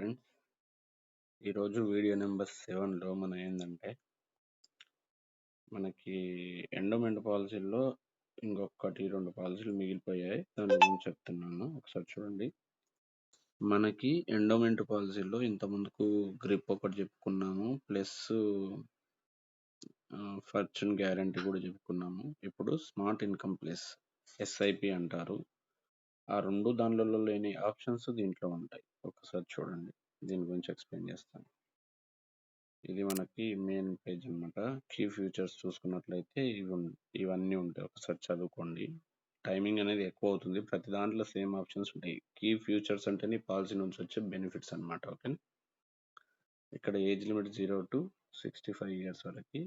Friends. ఈరోజు video number సెవెన్లో మనం ఏంటంటే మనకి ఎండోమెంట్ పాలసీల్లో ఇంకొకటి రెండు పాలసీలు మిగిలిపోయాయి. దాని గురించి చెప్తున్నాను. ఒకసారి చూడండి. మనకి ఎండోమెంట్ పాలసీల్లో ఇంత ముందుకు గ్రిప్ ఒకటి చెప్పుకున్నాము. ప్లస్ ఫర్చ్యూన్ గ్యారంటీ కూడా చెప్పుకున్నాము. ఇప్పుడు స్మార్ట్ ఇన్కమ్ ప్లస్ ఎస్ఐపి అంటారు. ఆ రెండు దానిలలో లేని ఆప్షన్స్ దీంట్లో ఉంటాయి. ఒకసారి చూడండి. దీని గురించి ఎక్స్ప్లెయిన్ చేస్తాను. ఇది మనకి మెయిన్ పేజ్ అన్నమాట. కీ ఫ్యూచర్స్ చూసుకున్నట్లయితే ఇవి ఇవన్నీ ఉంటాయి. ఒకసారి చదువుకోండి. టైమింగ్ అనేది ఎక్కువ అవుతుంది. ప్రతి దాంట్లో సేమ్ ఆప్షన్స్ ఉంటాయి. కీ ఫ్యూచర్స్ అంటేనే పాలసీ నుంచి వచ్చే బెనిఫిట్స్ అన్నమాట. ఓకే ఇక్కడ age limit zero to sixty five years వరకు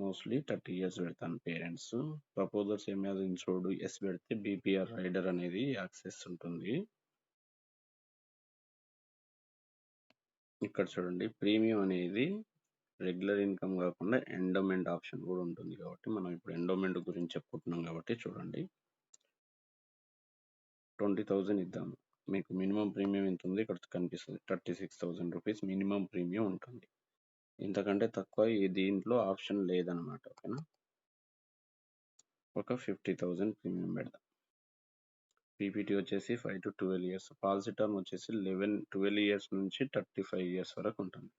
మోస్ట్లీ థర్టీ ఇయర్స్ పెడతాను పేరెంట్స్ ప్రపోజర్స్ ఏమైనా ఇన్సూర్డ్ ఎస్ పెడితే బీపీఆర్ రైడర్ అనేది యాక్సెస్ ఉంటుంది. ఇక్కడ చూడండి. ప్రీమియం అనేది రెగ్యులర్ ఇన్కమ్ కాకుండా ఎండోమెంట్ ఆప్షన్ కూడా ఉంటుంది కాబట్టి మనం ఇప్పుడు ఎండోమెంట్ గురించి చెప్పుకుంటున్నాం కాబట్టి చూడండి. ట్వంటీ థౌజండ్ ఇద్దాము మీకు మినిమం ప్రీమియం ఎంత ఉంది? ఇక్కడ కనిపిస్తుంది. Thirty six thousand rupees minimum premium ఉంటుంది. ఇంతకంటే తక్కువ ఈ దీంట్లో ఆప్షన్ లేదనమాట ఓకేనా? ఒక ఫిఫ్టీ థౌజండ్ ప్రీమియం పెడదాం. పీపీటీ వచ్చేసి five to twelve years policy term వచ్చేసి లెవెన్ ట్వెల్వ్ ఇయర్స్ నుంచి థర్టీ ఫైవ్ ఇయర్స్ వరకు ఉంటుంది.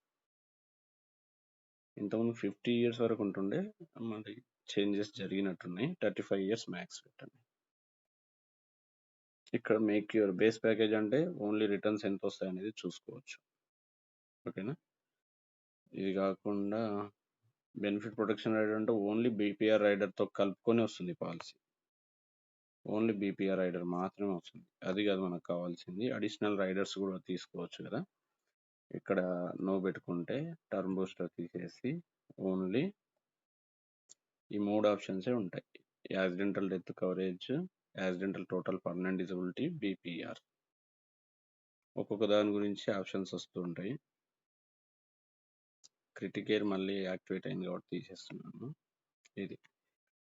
ఇంతకుముందు ఫిఫ్టీ ఇయర్స్ వరకు ఉంటుండే మరి చేంజెస్ జరిగినట్టున్నాయి. థర్టీ ఫైవ్ ఇయర్స్ మ్యాక్స్ పెట్టండి. ఇక్కడ మేక్ యువర్ బేస్ ప్యాకేజ్ అంటే ఓన్లీ రిటర్న్స్ ఎంత వస్తాయి అనేది చూసుకోవచ్చు. ఓకేనా? ఇది కాకుండా బెనిఫిట్ ప్రొటెక్షన్ రైడర్ అంటే ఓన్లీ బీపీఆర్ రైడర్తో కలుపుకొని వస్తుంది పాలసీ ఓన్లీ బీపీఆర్ రైడర్ మాత్రమే వస్తుంది. అది కాదు మనకు కావాల్సింది. అడిషనల్ రైడర్స్ కూడా తీసుకోవచ్చు కదా. ఇక్కడ నో పెట్టుకుంటే టర్మ్ బూస్టర్ తీసేసి ఓన్లీ ఈ మూడు ఆప్షన్సే ఉంటాయి. Accidental death coverage accidental total permanent disability BPR. ఒక్కొక్క దాని గురించి ఆప్షన్స్ వస్తూ ఉంటాయి. క్రిటికేర్ మళ్ళీ యాక్టివేట్ అయింది కాబట్టి తీసేస్తున్నాను. ఇది.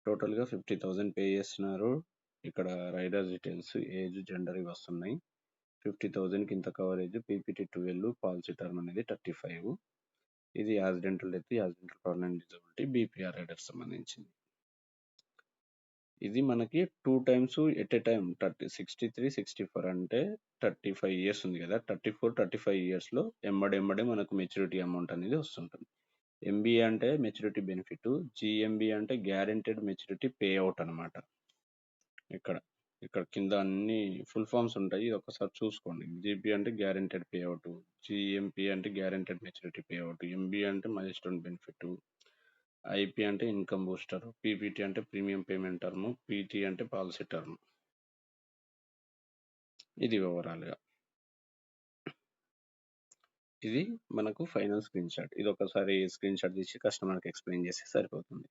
టోటల్గా ఫిఫ్టీ థౌజండ్ పే చేస్తున్నారు. ఇక్కడ రైడర్ డీటెయిల్స్ ఏజ్ జెండర్ ఇవి వస్తున్నాయి. ఫిఫ్టీ థౌజండ్కి ఇంత coverage PPT twelve policy term అనేది థర్టీ ఫైవ్. ఇది accidental death accidental permanent disability BPR rider సంబంధించింది. ఇది మనకి two times at a time thirty sixty three sixty four అంటే థర్టీ ఫైవ్ ఇయర్స్ ఉంది కదా. థర్టీ ఫోర్ థర్టీ ఫైవ్ ఇయర్స్లో ఎంబడి ఎంబడే మనకు మెచ్యూరిటీ అమౌంట్ అనేది వస్తుంటుంది. ఎంబీఏ అంటే మెచ్యూరిటీ బెనిఫిట్ జిఎంబి అంటే గ్యారెంటెడ్ మెచ్యూరిటీ పే అవుట్ అనమాట ఇక్కడ కింద అన్ని ఫుల్ ఫామ్స్ ఉంటాయి. ఇది ఒకసారి చూసుకోండి. జీపీ అంటే గ్యారెంటెడ్ పే అవుట్ జిఎంపీ అంటే guaranteed maturity pay out MB అంటే మైల్ బెనిఫిట్ ఐపీ అంటే ఇన్కమ్ బూస్టర్ పీపీటీ అంటే ప్రీమియం పేమెంట్ టర్మ్ పీటీ అంటే పాలసీ టర్మ్ ఇది వివరాలుగా. ఇది మనకు ఫైనల్ స్క్రీన్ షాట్ ఇది ఒకసారి స్క్రీన్ షాట్ తీసి కస్టమర్కి ఎక్స్ప్లెయిన్ చేస్తే సరిపోతుంది.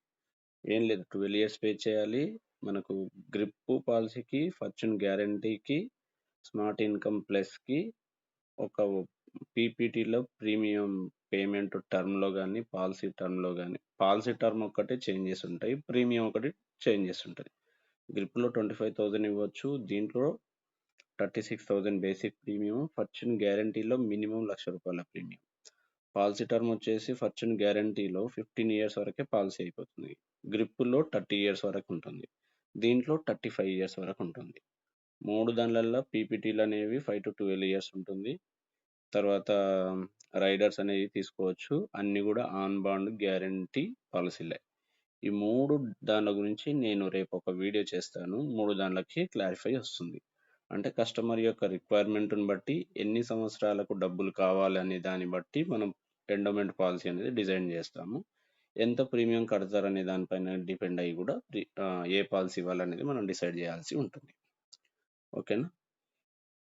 ఏం లేదు. ట్వెల్వ్ ఇయర్స్ పే చేయాలి. మనకు గ్రిప్ పాలసీకి ఫార్చ్యూన్ గ్యారంటీకి స్మార్ట్ ఇన్కమ్ ప్లస్కి ఒక పీపీటీలో ప్రీమియం పేమెంట్ టర్మ్లో కానీ పాలసీ టర్మ్లో కానీ పాలసీ టర్మ్ ఒక్కటే చేంజెస్ ఉంటాయి ప్రీమియం ఒకటి చేంజెస్ ఉంటుంది గ్రిప్లో ట్వంటీ ఫైవ్ థౌజండ్ ఇవ్వచ్చు దీంట్లో thirty six thousand basic premium fortune గ్యారంటీలో minimum lakh రూపాయల ప్రీమియం. పాలసీ టర్మ్ వచ్చేసి ఫార్చ్యూన్ గ్యారంటీలో ఫిఫ్టీన్ ఇయర్స్ వరకే పాలసీ అయిపోతుంది. గ్రిప్లో థర్టీ ఇయర్స్ వరకు ఉంటుంది. దీంట్లో థర్టీ ఫైవ్ ఇయర్స్ వరకు ఉంటుంది. మూడు దానిలల్లో పీపీటీలు అనేవి ఫైవ్ టు ట్వెల్వ్ ఇయర్స్ ఉంటుంది. తర్వాత రైడర్స్ అనేవి తీసుకోవచ్చు. అన్నీ కూడా ఆన్ బాండ్ గ్యారంటీ పాలసీలే. ఈ మూడు దానిల గురించి నేను రేపు ఒక వీడియో చేస్తాను. మూడు దానిలకి క్లారిఫై వస్తుంది. అంటే కస్టమర్ యొక్క రిక్వైర్మెంట్ని బట్టి ఎన్ని సంవత్సరాలకు డబ్బులు కావాలి అనే దాన్ని బట్టి మనం ఎండోమెంట్ పాలసీ అనేది డిజైన్ చేస్తాము. ఎంత ప్రీమియం కడతారనే దానిపైన డిపెండ్ అయ్యి కూడా ప్రీ- ఏ పాలసీ ఇవ్వాలనేది మనం డిసైడ్ చేయాల్సి ఉంటుంది. ఓకేనా?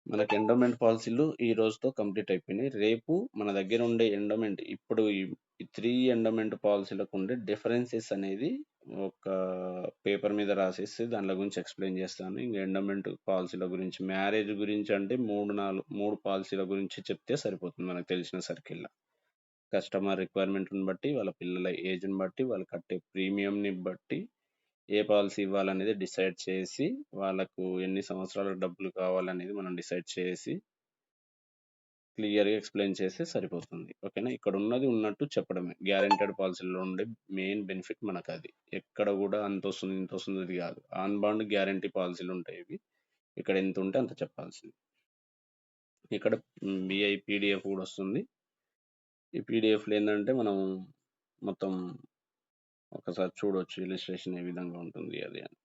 మనకి ఎండోమెంట్ పాలసీలు ఈ రోజుతో కంప్లీట్ అయిపోయినాయి. రేపు మన దగ్గర ఉండే ఎండోమెంట్ ఇప్పుడు ఈ త్రీ ఎండోమెంట్ పాలసీలకు ఉండే డిఫరెన్సెస్ అనేది ఒక పేపర్ మీద రాసేసి దాని గురించి ఎక్స్ప్లెయిన్ చేస్తాను. ఇంకా ఎండోమెంట్ పాలసీల గురించి మ్యారేజ్ గురించి అంటే మూడు నాలుగు మూడు పాలసీల గురించి చెప్తే సరిపోతుంది. మనకు తెలిసిన సర్కిల్లో. కస్టమర్ రిక్వైర్మెంట్ని బట్టి వాళ్ళ పిల్లల ఏజ్ని బట్టి వాళ్ళు కట్టే ప్రీమియంని బట్టి ఏ పాలసీ ఇవ్వాలనేది డిసైడ్ చేసి వాళ్ళకు ఎన్ని సంవత్సరాల డబ్బులు కావాలనేది మనం డిసైడ్ చేసి క్లియర్‌గా ఎక్స్‌ప్లెయిన్ చేస్తే సరిపోతుంది. ఓకేనా? ఇక్కడ ఉన్నది ఉన్నట్టు చెప్పడమే. గ్యారెంటెడ్ పాలసీలో ఉండే మెయిన్ బెనిఫిట్ మనకు అది ఎక్కడ కూడా అంత వస్తుంది ఇంత వస్తుంది ఇది కాదు ఆన్ బాండ్ గ్యారంటీ పాలిసీలుంటాయి ఇవి. ఇక్కడ ఎంత ఉంటే అంత చెప్పాల్సింది. ఇక్కడ బిఐ పీడిఎఫ్ పీడీఎఫ్ వస్తుంది. ఈ పీడిఎఫ్లు ఏంటంటే మనం మొత్తం ఒకసారి చూడొచ్చు ఇలిస్ట్రేషన్ ఏ విధంగా ఉంటుంది అది అని.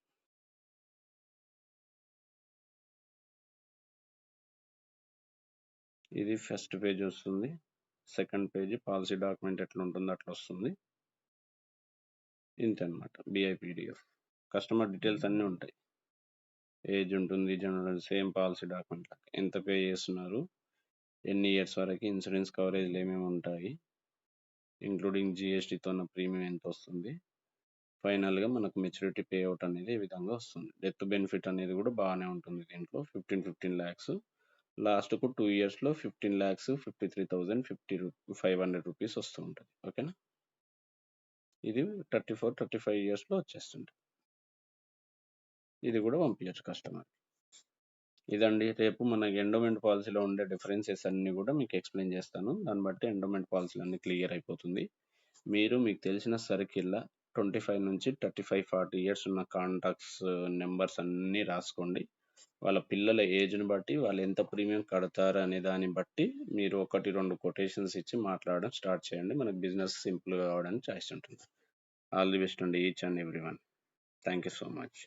ఇది ఫస్ట్ పేజ్ వస్తుంది. సెకండ్ పేజ్ పాలసీ డాక్యుమెంట్ ఎట్లా ఉంటుంది అట్లా వస్తుంది ఇంతనమాట బీఐ పీడీఎఫ్. కస్టమర్ డీటెయిల్స్ అన్నీ ఉంటాయి. ఏజ్ ఉంటుంది, జనరల్ సేమ్ పాలసీ డాక్యుమెంట్ ఎంత పే చేస్తున్నారు, ఎన్ని ఇయర్స్ వరకు ఇన్సూరెన్స్ కవరేజ్‌లు ఏమేమి ఉంటాయి, ఇంక్లూడింగ్ జిఎస్టీతో ఉన్న ప్రీమియం ఎంత వస్తుంది ఫైనల్‌గా మనకు మెచ్యూరిటీ పే అవుట్ అనేది ఈ విధంగా వస్తుంది. డెత్ బెనిఫిట్ అనేది కూడా బాగానే ఉంటుంది దీంట్లో. ఫిఫ్టీన్ ఫిఫ్టీన్ ల్యాక్స్ లాస్ట్‌కు టూ ఇయర్స్‌లో 15,00,000 53,000 50 రూ 500 రూపీస్ వస్తూ ఉంటుంది ఓకేనా? ఇది 34, 35 ఇయర్స్‌లో వచ్చేస్తుంది ఇది కూడా పంపించచ్చు కస్టమర్‌కి. ఇదండి. రేపు మన ఎండోమెంట్ పాలసీలో ఉండే డిఫరెన్సెస్ అన్నీ కూడా మీకు ఎక్స్‌ప్లెయిన్ చేస్తాను. దాన్ని బట్టి ఎండోమెంట్ పాలసీలన్నీ క్లియర్ అయిపోతుంది. మీరు మీకు తెలిసిన సర్కిల్‌ల 25 నుంచి 35, 40 ఇయర్స్ ఉన్న కాంటాక్ట్స్ నెంబర్స్ అన్నీ రాసుకోండి. వాళ్ళ పిల్లల ఏజ్‌ని బట్టి వాళ్ళు ఎంత ప్రీమియం కడతారు అనే దాన్ని బట్టి మీరు 1, 2 కొటేషన్స్ ఇచ్చి మాట్లాడడం స్టార్ట్ చేయండి. మనకు బిజినెస్ సింపుల్‌గా కావడానికి ఛాయిస్ ఉంటుంది. ఆల్ ది బెస్ట్ అండి each and every one thank you so much.